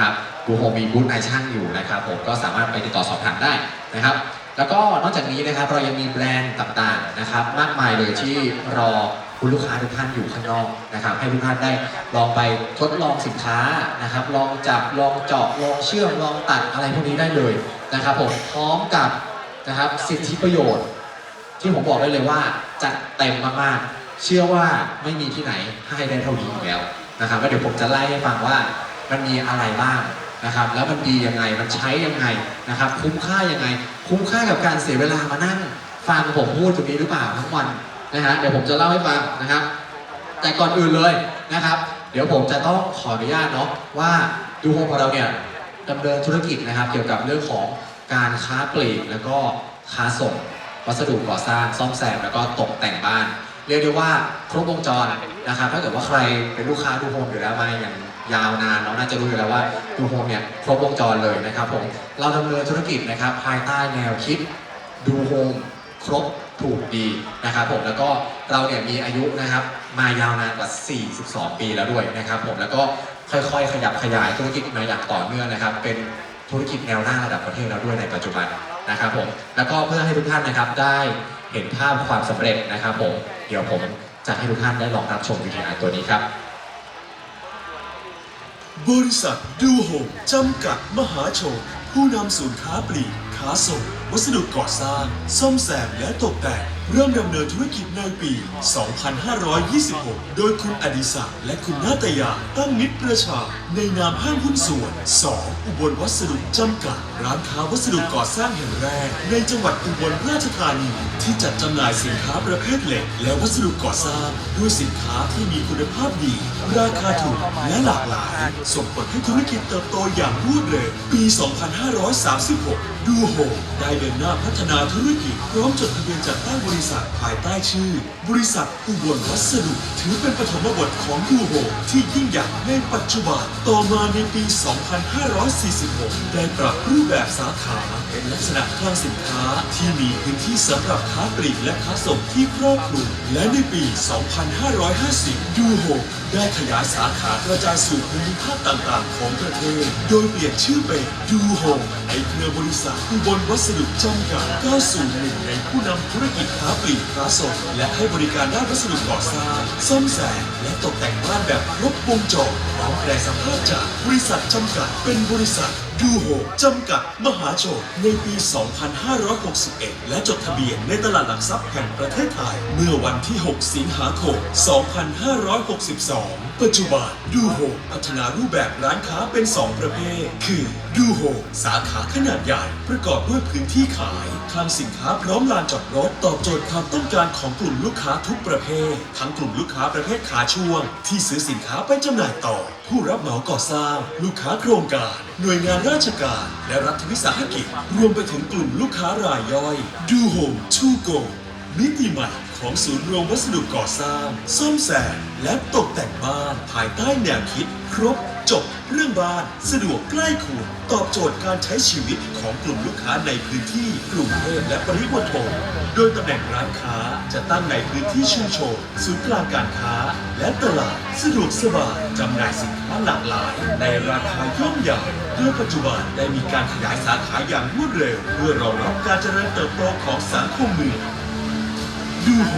ครับบูโฮมีบูธนายช่างอยู่นะครับผมก็สามารถไปติดต่อสอบถามได้นะครับ แล้วก็นอกจากนี้นะครับเรายังมีแบรนด์ต่างๆนะครับ มากมายเลยที่รอคุณลูกค้าทุกท่านอยู่ข้างนอกนะครับ ให้ทุกท่านได้ลองไปทดลองสินค้านะครับ ลองจับลองเจาะลองเชื่อมลองตัดอะไรพวกนี้ได้เลยนะครับผมพร้อมกับนะครับสิทธิประโยชน์ ที่ผมบอกได้เลยว่าจัดเต็มมากๆ เชื่อว่าไม่มีที่ไหนให้ได้เท่านี้อีกแล้วนะครับแล้วเดี๋ยวผมจะไล่ให้ฟังว่า มันมีอะไรบ้างนะครับ แล้วมันดียังไงมันใช้ยังไงนะครับ คุ้มค่ายังไง คุ้มค่ากับการเสียเวลามานั่งฟังผมพูดตรงนี้หรือเปล่าทั้งวันนะฮะเดี๋ยวผมจะเล่าให้ฟังนะครับ แต่ก่อนอื่นเลยนะครับ เดี๋ยวผมจะต้องขออนุญาตเนาะว่าดูโฮมของเราเนี่ยดำเนินธุรกิจนะครับ เกี่ยวกับเรื่องของการค้าปลีกแล้วก็ค้าส่งวัสดุก่อสร้างซ่อมแซมแล้วก็ตกแต่งบ้าน เรียกได้ว่าครบวงจรนะครับ ถ้าเกิดว่าใครเป็นลูกค้าดูโฮมอยู่แล้วมาอย่างยาวนานเราน่าจะรู้อยู่แล้วว่าดูโฮมเนี่ยครบวงจรเลยนะครับผมเราดำเนินธุรกิจนะครับภายใต้แนวคิดดูโฮมครบถูกดีนะครับผมแล้วก็เราเนี่ยมีอายุนะครับมายาวนานกว่า 42 ปีแล้วด้วยนะครับผมแล้วก็ค่อยๆ ขยับขยายธุรกิจมาอย่างต่อเนื่องนะครับ เป็นธุรกิจแนวหน้าระดับประเทศแล้วด้วยในปัจจุบันนะครับผมแล้วก็เพื่อให้ทุกท่านนะครับได้เห็นภาพความสำเร็จนะครับผม ดี๋ยวผมจะให้ทุกท่านได้ลองรับชมวิดีโอตัวนี้ครับ บริษัทดูโฮมจำกัดมหาชนผู้นำศูนย์ค้าปลีก ค้าส่ง วัสดุก่อสร้าง ซ่อมแซมและตกแต่ง เริ่มดำเนินธุรกิจในปี 2526 โดยคุณอดิศักดิ์และคุณนาตยา ตั้งมิตรประชา ในนามห้างหุ้นส่วน 2 อุบลวัสดุจำกัด ร้านค้าวัสดุก่อสร้างแห่งแรก ในจังหวัดอุบลราชธานี ที่จัดจำหน่ายสินค้าประเภทเหล็ก และวัสดุก่อสร้างด้วยสินค้าที่มีคุณภาพดี ราคาถูกและหลากหลาย ส่งผลให้ธุรกิจเติบโตอย่างรวดเร็ว ปี 2536 ดูโฮมได้เดินหน้าพัฒนาธุรกิจพร้อมจดทะเบียนจัดตั้งบริษัทภายใต้ชื่อ บริษัทอุบลวัสดุ ถือเป็นปฐมบทของดูโฮที่ยิ่งใหญ่ในปัจจุบัน ต่อมาในปี 2546 ได้ปรับรูปแบบสาขาเป็นลักษณะคลังสินค้าที่มีพื้นที่สำหรับค้าปลีกและค้าส่งที่ครอบคลุมและในปี 2550 ดูโฮได้ขยายสาขากระจายสู่ภูมิภาคต่างๆ ของประเทศ โดยเปลี่ยนชื่อเป็นดูโฮในเครือบริษัทอุบลวัสดุจำกัดก้าวสู่หนึ่งในผู้นำธุรกิจค้าปลีกค้าส่งและให้บริการด้านวัสดุก่อสร้างซ่อมแซมและตกแต่งบ้านแบบครบวงจรพร้อมแปลสภาพจากบริษัทจำกัดเป็นบริษัท ดูโฮจำกัดมหาชนในปี 2561 และจดทะเบียนในตลาดหลักทรัพย์แห่งประเทศไทย เมื่อวันที่ 6 สิงหาคม 2562 ปัจจุบันดูโฮพัฒนารูปแบบร้านค้าเป็น 2 ประเภท คือดูโฮสาขาขนาดใหญ่ ประกอบด้วยพื้นที่ขายคลังสินค้าพร้อมลานจอดรถตอบโจทย์ความต้องการของกลุ่มลูกค้าทุกประเภท ทั้งกลุ่มลูกค้าประเภทขาช่วง ที่ซื้อสินค้าไปจำหน่ายต่อ ผู้รับเหมาก่อสร้าง ลูกค้าโครงการ หน่วยงานราชการ และรัฐวิสาหกิจ รวมไปถึงกลุ่มลูกค้ารายย่อย ดูโฮมทูโกมิติใหม่ของศูนย์รวมวัสดุก่อสร้าง ซ่อมแซมและตกแต่งบ้านภายใต้แนวคิด ครบ จบเรื่องบ้านสะดวกใกล้คุณตอบโจทย์การใช้ชีวิตของกลุ่มลูกค้าในพื้นที่กรุงเทพและปริมณฑลโดยตำแหน่งร้านค้าจะตั้งในพื้นที่ชุมชนศูนย์กลางการค้า และตลาดสะดวกสบายจำหน่ายสินค้าหลากหลาย ในราคาย่อมเยาโดยปัจจุบันได้มีการขยายสาขาอย่างรวดเร็ว เพื่อรองรับการเจริญเติบโตของสังคมเมืองดูโฮ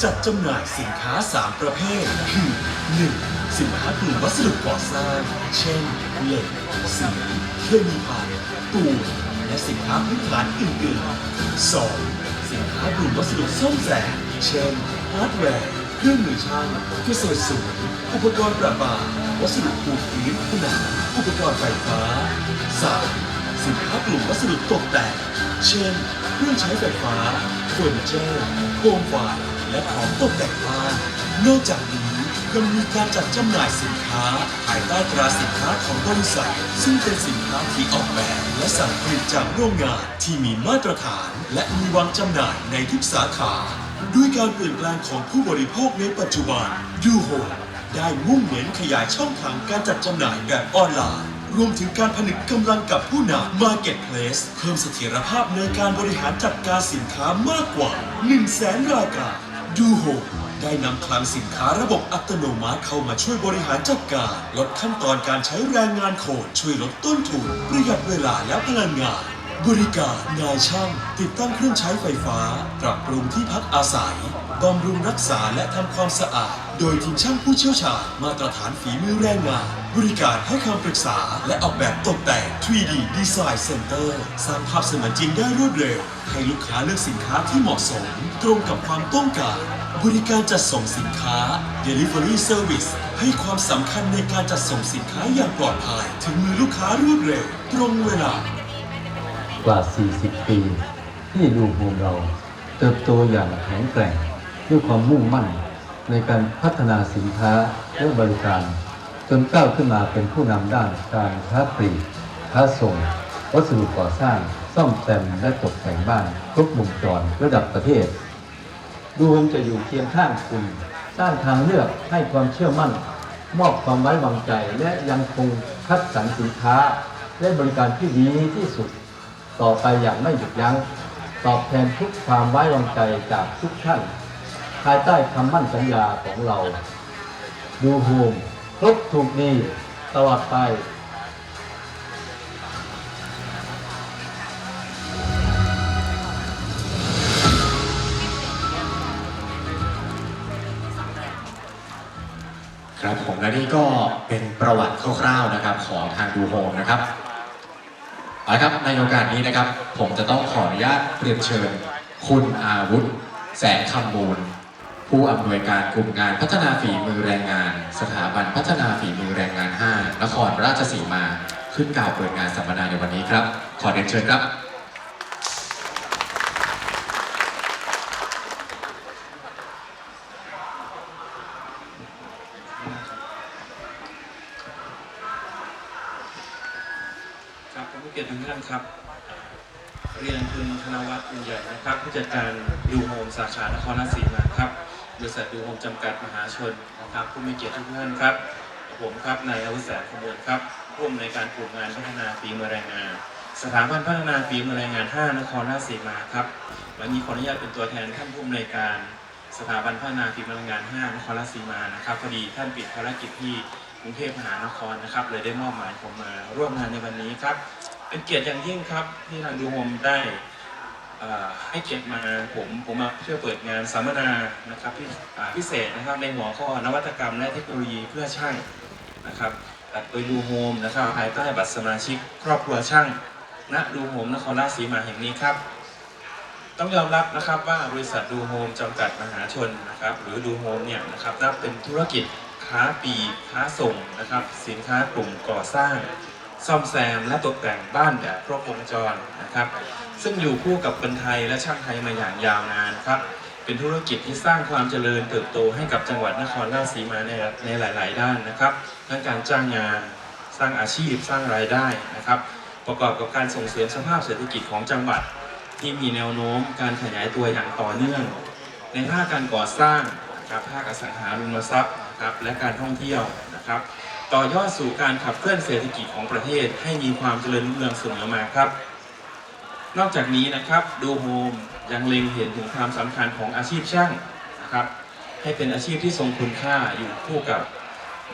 จัดจำหน่ายสินค้า 3 ประเภท คือ 1. สินค้ากลุ่มวัสดุก่อสร้าง เช่น เหล็กสีเคมีภัณฑ์ปูนและสินค้าพื้นฐานอื่นๆ 2. สินค้ากลุ่มวัสดุซ่อมแซมเช่นฮาร์ดแวร์เครื่องมือช่างเกษตรสูงอุปกรณ์ประปา วัสดุปูพื้นผนังอุปกรณ์ไฟฟ้า 3. สินค้ากลุ่มวัสดุตกแต่ง เช่น เครื่องใช้ไฟฟ้าเฟอร์นิเจอร์โคมไฟ และของตกแต่งบ้านนอกจากนี้ยังมีการจัดจำหน่ายสินค้า ภายใต้ตราสินค้าของบริษัท ซึ่งเป็นสินค้าที่ออกแบบและสั่งผลิตจากโรงงานที่มีมาตรฐาน และมีวางจำหน่ายในทุกสาขา ด้วยการเปลี่ยนแปลงของผู้บริโภคในปัจจุบันยูโฮได้มุ่งเน้นขยายช่องทางการจัดจำหน่ายแบบออนไลน์ รวมถึงการผนึกกำลังกับผู้นำ Marketplace เพิ่มเสถียรภาพในการบริหารจัดการสินค้ามากกว่า 1 0 0 0 0แสนรายการ ดูโฮได้นำคลังสินค้าระบบอัตโนมัติเข้ามาช่วยบริหารจัดการ ลดขั้นตอนการใช้แรงงานโคนช่วยลดต้นทุน ประหยัดเวลาและพลังงาน บริการนายช่าง ติดตั้งเครื่องใช้ไฟฟ้า ปรับปรุงที่พักอาศัย บำรุงรักษาและทำความสะอาด โดยทีมช่างผู้เชี่ยวชาญมาตรฐานฝีมือแรงงาน บริการให้คำปรึกษา และออกแบบตกแต่ง 3D Design Center สร้างภาพเสมือนจริงได้รวดเร็ว ให้ลูกค้าเลือกสินค้าที่เหมาะสม ตรงกับความต้องการ บริการจัดส่งสินค้า Delivery Service ให้ความสำคัญในการจัดส่งสินค้าอย่างปลอดภัย ถึงมือลูกค้ารวดเร็ว ตรงเวลากว่า 40 ปี ที่ดูโฮมเรา เติบโตอย่างแข็งแกร่ง ด้วยความมุ่งมั่น ในการพัฒนาสินค้าและบริการ จนก้าวขึ้นมาเป็นผู้นำด้านการค้าปลีกค้าส่ง วัสดุก่อสร้าง ซ่อมแซมและตกแต่งบ้านครบวงจรระดับประเทศดูมจะอยู่เคียงข้างคุณสร้างทางเลือกให้ความเชื่อมั่น มอบความไว้วางใจและยังคงคัดสรรสินค้า และบริการที่ดีที่สุด ต่อไปอย่างไม่หยุดยัง้ง ตอบแทนทุกความไว้วางใจจากทุกท่าน ภายใต้คำมั่นสัญญาของเราดูโฮมครบถูกดีตลอดไปครับผมและนี่ก็เป็นประวัติคร่าวๆนะครับของทางดูโฮมนะครับเอาละครับในโอกาสนี้นะครับ ผมจะต้องขออนุญาตเรียนเชิญ คุณอาวุธ แสงคำมูล ผู้อำนวยการกลุ่มงานพัฒนาฝีมือแรงงาน สถาบันพัฒนาฝีมือแรงงาน 5 นครราชสีมา ขึ้นกล่าวเปิดงานสัมมนาในวันนี้ครับ ขอเรียนเชิญครับ ครับผู้เกียรติทุกท่านครับ เรียนคุณธนวัฒน์บุญใหญ่นะครับ ผู้จัดการดูโฮมสาขานครราชสีมาครับ บริษัทดูโฮมจำกัดมหาชนนะครับผู้มีเกียรติทุกท่านครับ ผมครับนายอาวุธแสนขมวลครับผู้อำนการกลุ่มงานพัฒนาฝีมือแรงงาน สถาบันพัฒนาฝีมือแรงงาน 5 นครราชสีมาครับวันนี้ขออนุญาตเป็นตัวแทนท่านผู้อำนวยการสถาบันพัฒนาฝีมือแรงงาน 5 นครราชสีมานะครับพอดีท่านปิดภารกิจที่กรุงเทพมหานครนะครับเลยได้มอบหมายผมมาร่วมงานในวันนี้ครับเป็นเกียรติอย่างยิ่งครับที่ทางดูโฮมได้ ให้เกียรติมาผมผมมาช่วยเปิดงานสัมมนานะครับพิพิเศษนะครับในหัวข้อนวัตกรรมและเทคโนโลยีเพื่อช่างนะครับโดยดูโฮมนะครับภายใต้บัตรสมาชิก ครอบครัวช่างณดูโฮมนครราชสีมาแห่งนี้ครับ ต้องยอมรับนะครับว่าบริษัทดูโฮมจำกัดมหาชนนะครับหรือดูโฮมเนี่ยนะครับนับเป็นธุรกิจค้าปีค้าส่งนะครับสินค้ากลุ่มก่อสร้าง ซ่อมแซมและตกแต่งบ้านแบบครบวงจรนะครับ ซึ่งอยู่คู่กับคนไทยและช่างไทยมาอย่างยาวนานครับ เป็นธุรกิจที่สร้างความเจริญเติบโตให้กับจังหวัดนครราชสีมาในในหลาย ๆ ด้านนะครับทั้งการจ้างงานสร้างอาชีพสร้างรายได้นะครับ ประกอบกับการส่งเสริมสภาพเศรษฐกิจของจังหวัด ที่มีแนวโน้มการขยายตัวอย่างต่อเนื่อง ในภาคการก่อสร้างนะครับภาคอสังหาริมทรัพย์นะครับและการท่องเที่ยวนะครับ ต่อยอดสู่การขับเคลื่อนเศรษฐกิจของประเทศให้มีความเจริญรุ่งเรืองเสมอมาครับ นอกจากนี้นะครับดูโฮมยังเล็งเห็นถึงความสำคัญของอาชีพช่างนะครับ ให้เป็นอาชีพที่ทรงคุณค่าอยู่คู่กับ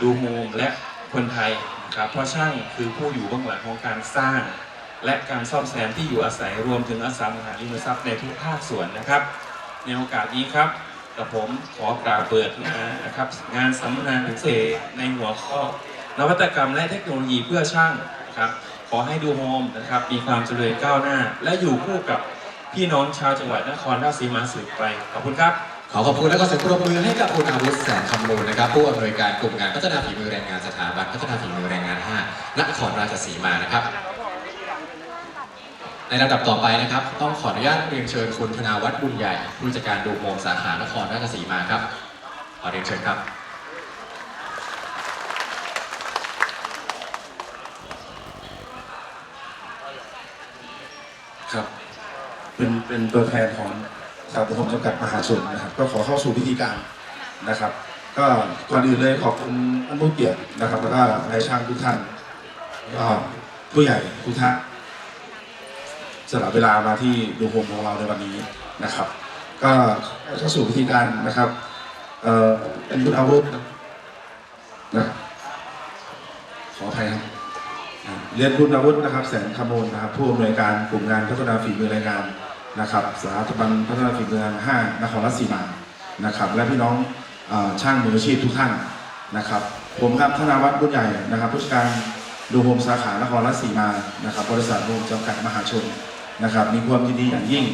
ดูโฮมและคนไทยนะครับเพราะช่างคือผู้อยู่เบื้องหลังของการสร้าง และการซ่อมแซมที่อยู่อาศัยรวมถึงอสังหาริมทรัพย์ในทุกภาคส่วนนะครับ ในโอกาสนี้ครับ กับผมขอกราบเปิดงานนะครับ งานสัมมนาพิเศษในหัวข้อ นวัตกรรมและเทคโนโลยีเพื่อช่างครับขอให้ดูโฮมนะครับ มีความเจริญก้าวหน้า และอยู่คู่กับพี่น้องชาวจังหวัดนครราชสีมาสืบไป ขอบคุณครับ ขอขอบคุณและก็เสียงปรบมือให้กับคุณอาวุธแสนคำมูลนะครับ ผู้อำนวยการกลุ่มงานพัฒนาฝีมือแรงงานสถาบันพัฒนาฝีมือแรงงาน 5 นครราชสีมานะครับ ในระดับต่อไปนะครับ ต้องขออนุญาตเรียนเชิญคุณธนาวัฒน์บุญใหญ่ ผู้จัดการดูโฮมสาขานครราชสีมาครับ ขอเรียนเชิญครับ ครับ เป็นเป็นตัวแทนของสาธุชนจำกัดมหาชนนะครับ ก็ขอเข้าสู่พิธีการนะครับ ก็ก่อนอื่นเลยขอบคุณท่านผู้เกียรตินะครับแล้วก็นายช่างทุกท่านก็ผู้ใหญ่ทุกท่าน สละเวลามาที่ดูโฮมของเราในวันนี้นะครับ ก็เข้าสู่พิธีการนะครับเอ่อเป็นคุณอาวุธนะขออภัยครับเรียนคุณอาวุธนะครับ แสงคำมูลนะครับ ผู้อำนวยการกลุ่มงานพัฒนาฝีมือแรงงานนะครับสถาบันพัฒนาฝีมือแรงงานห้านครราชสีมานะครับ และพี่น้องช่างมืออาชีพทุกท่านนะครับ ผมครับธนาวัฒน์บุญใหญ่นะครับผู้จัดการดูโฮมสาขานครราชสีมานะครับ บริษัทโฮมจำกัดมหาชน นะครับ มีความยินดีอย่างยิ่ง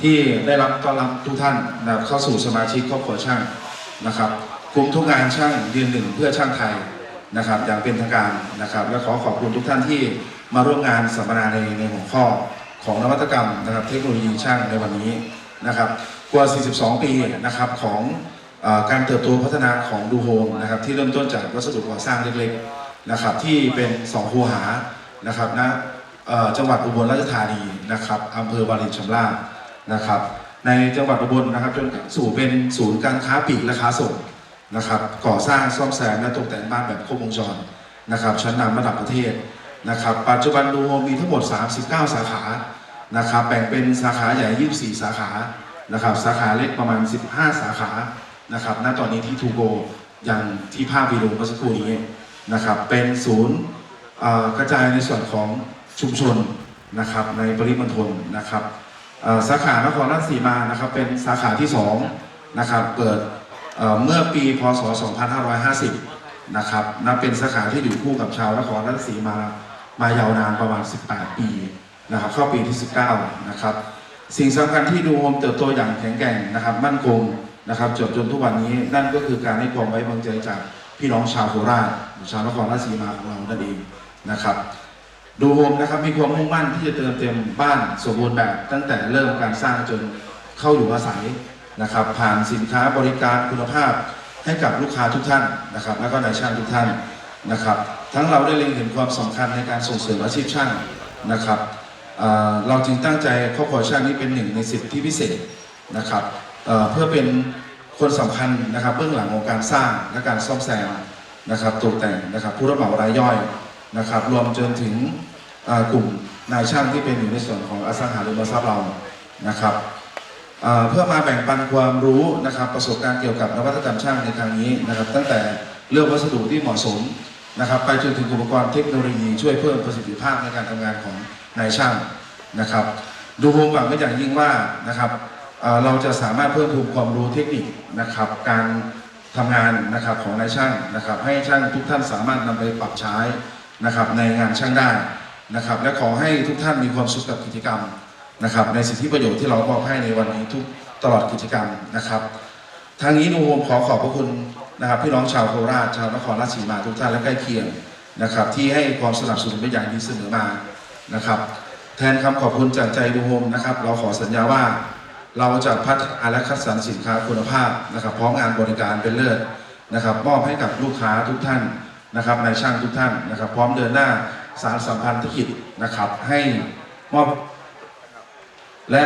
ที่ได้รับต้อนรับทุกท่านนะครับเข้าสู่สมาชิกครอบครัวช่างนะครับกลุ่มทุกงานช่างยืนหนึ่งเพื่อช่างไทยนะครับ อย่างเป็นทางการนะครับ และขอขอบคุณทุกท่านที่มาร่วมงานสัมมนาในในหัวข้อของนวัตกรรมนะครับ เทคโนโลยีช่างในวันนี้นะครับกว่า 42 ปีนะครับของอการเติบโตพัฒนาของดูโฮมนะครับ ที่เริ่มต้นจากวัสดุก่อสร้างเล็กๆนะครับ ที่เป็นสองคูหานะครับณเอ่อ จังหวัดอุบลราชธานีนะครับอำเภอวารินชำราบนะครับ ในจังหวัดอุบลนะครับจนสู่เป็นศูนย์การค้าปลีกและค้าส่งนะครับ ก่อสร้างซ่อมแซมและตกแต่งบ้านแบบครบวงจรนะครับ ชั้นนำระดับประเทศนะครับ ปัจจุบันดูโฮมมีทั้งหมด 39 สาขานะครับแบ่งเป็นสาขาใหญ่ 24 สาขานะครับสาขาเล็กประมาณ 15 สาขานะครับณตอนนี้ที่ทูโกอย่างที่ภาพวิดีโอเมื่อสักครู่นี้นะครับเป็นศูนย์กระจายในส่วนของ ชุมชนนะครับในปริมณฑลนะครับสาขานครราชสีมานะครับเป็นสาขาที่2นะครับเปิดเมื่อปีพศ 2550 นะครับนับเป็นสาขาที่อยู่คู่กับชาวนครราชสีมามายาวนานประมาณ 18 ปีนะครับเข้าปีที่ 19 นะครับสิ่งสำคัญที่ดูโฮมเติบโตอย่างแข็งแกร่งนะครับ มั่นคงนะครับจนจนทุกวันนี้นั่นก็คือการให้ความไว้วางใจจากพี่น้องชาวโคราชชาวนครราชสีมาของเรานั่นเองนะครับ ดูโฮมนะครับมีความมุ่งมั่นที่จะเติมเต็มบ้านสมบูรณ์แบบ ตั้งแต่เริ่มการสร้างจนเข้าอยู่อาศัยนะครับ ผ่านสินค้าบริการคุณภาพให้กับลูกค้าทุกท่านนะครับ แล้วก็นายช่างทุกท่านนะครับ ทั้งเราได้เล็งเห็นความสำคัญในการส่งเสริมอาชีพช่างนะครับเราจึงตั้งใจครอบครัวช่างนี้เป็นหนึ่งในสิทธิพิเศษนะครับเพื่อเป็นคนสำคัญนะครับเบื้องหลังของการสร้างและการซ่อมแซมนะครับตกแต่งนะครับผู้รับเหมารายย่อย นะครับ รวมจนถึงกลุ่มนายช่างที่เป็นอยู่ในส่วนของอสังหาริมทรัพย์เรานะครับเพื่อมาแบ่งปันความรู้นะครับ ประสบการณ์เกี่ยวกับนวัตกรรมช่างในครั้งนี้นะครับ ตั้งแต่เลือกวัสดุที่เหมาะสมนะครับ ไปจนถึงอุปกรณ์เทคโนโลยีช่วยเพิ่มประสิทธิภาพในการทำงานของนายช่างนะครับ ดูโฮมหวังเป็นอย่างยิ่งว่านะครับเราจะสามารถเพิ่มพูนความรู้เทคนิคนะครับ การทำงานนะครับของนายช่างนะครับ ให้ช่างทุกท่านสามารถนำไปปรับใช้ นะครับในงานช่างได้นะครับ และขอให้ทุกท่านมีความสุขกับกิจกรรมนะครับ ในสิทธิประโยชน์ที่เรามอบให้ในวันนี้ทุกตลอดกิจกรรมนะครับทางนี้นูโฮมขอขอบพระคุณนะครับพี่น้องชาวโคราชชาวนครราชสีมาทุกท่านและใกล้เคียงนะครับ ที่ให้ความสนับสนุนเป็นอย่างดีเสมอมานะครับ แทนคำขอบคุณจากใจดูโฮมนะครับ เราขอสัญญาว่าเราจะพัฒนาและคัดสรรสินค้าคุณภาพนะครับ พร้อมงานบริการเป็นเลิศนะครับ มอบให้กับลูกค้าทุกท่าน นะครับนายช่างทุกท่านนะครับ พร้อมเดินหน้าสารสัมพันธกิจนะครับ ให้มอบและ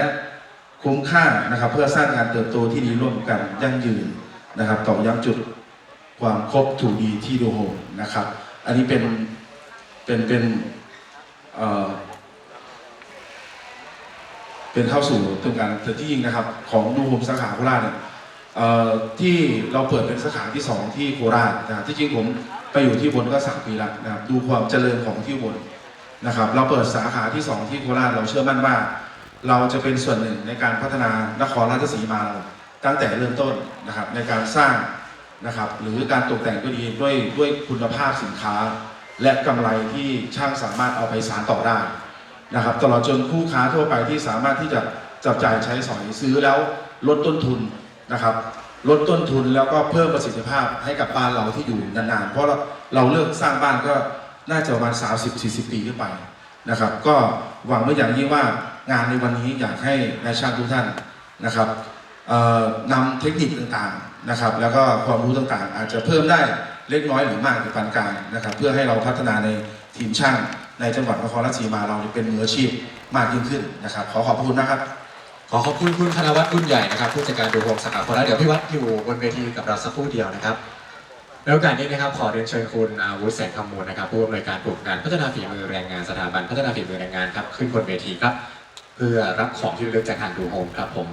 คุ้มค่านะครับ เพื่อสร้างการเติบโตที่ดีร่วมกันยั่งยืนนะครับต่อย้ำจุดความครบถูกดีที่ดูโฮมนะครับ อันนี้เป็นเป็นเป็นเอ่อเป็นเข้าสู่ตัวการแต่ที่จริงนะครับ ของดูโฮมสาขาโคราชเนี่ยเอ่อที่เราเปิดเป็นสาขาที่สองที่โคราชนะที่จริงผม ไปอยู่ที่บนก็สามปีล้วนะครับดูความเจริญของที่บนนะครับ เราเปิดสาขาที่สองที่โคราชเราเชื่อมั่นว่า เราจะเป็นส่วนหนึ่งในการพัฒนานครราชสีมาเราตั้งแต่เริ่มต้นนะครับในการสร้างนะครับหรือการตกแต่งก็ดีด้วยด้วยคุณภาพสินค้า และกำไรที่ช่างสามารถเอาไปสานต่อได้นะครับ ตลอดจนคู่ค้าทั่วไปที่สามารถที่จะจับจ่ายใช้สอยซื้อแล้วลดต้นทุนนะครับ ลดต้นทุนแล้วก็เพิ่มประสิทธิภาพให้กับบ้านเราที่อยู่นานๆ เพราะเราเราเลือกสร้างบ้านก็น่าจะประมาณ 30-40 ปีขึ้นไปนะครับ ก็หวังว่าอย่างยิ่งว่างานในวันนี้อยากให้นายช่างทุกท่านนะครับนำเทคนิคต่างๆนะครับ แล้วก็ความรู้ต่างๆ อาจจะเพิ่มได้เล็กน้อยหรือมากหรือปานกลางนะครับ เพื่อให้เราพัฒนาในทีมช่างในจังหวัดนครราชสีมาเรานี่เป็นมืออาชีพมากยิ่งขึ้นนะครับ ขอขอบคุณนะครับ ขอขอบคุณคุณธนวัฒน์บุญใหญ่นะครับผู้จัดการดูโฮมสาขาโคราชเดี๋ยวพี่วัดอยู่บนเวทีกับเราสักครู่เดียวนะครับในโอกาสนี้นะครับขอเรียนเชิญคุณอาวุธแสงคำมูลนะครับผู้อำนวยการกลุ่มงานพัฒนาฝีมือแรงงานสถาบันพัฒนาฝีมือแรงงานครับขึ้นบนเวทีครับ เพื่อรับของที่ระลึกจากทางดูโฮมครับผม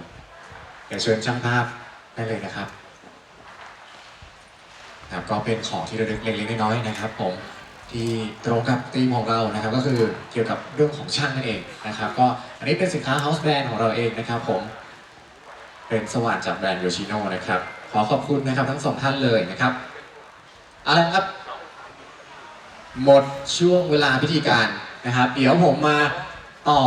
เดี๋ยวเชิญช่างภาพได้เลยนะครับนะครับก็เป็นของที่ระลึกเล็กๆน้อยๆนะครับผม ที่ตรงกับธีมของเรานะครับก็คือเกี่ยวกับเรื่องของช่างนั่นเองนะครับก็อันนี้เป็นสินค้า House Brand ของเราเองนะครับผมเป็นสว่านจากแบรนด์โยชิโนนะครับขอขอบคุณนะครับทั้งสองท่านเลยนะครับเอาละครับ หมดช่วงเวลาพิธีการนะครับ เดี๋ยวผมมาต่อ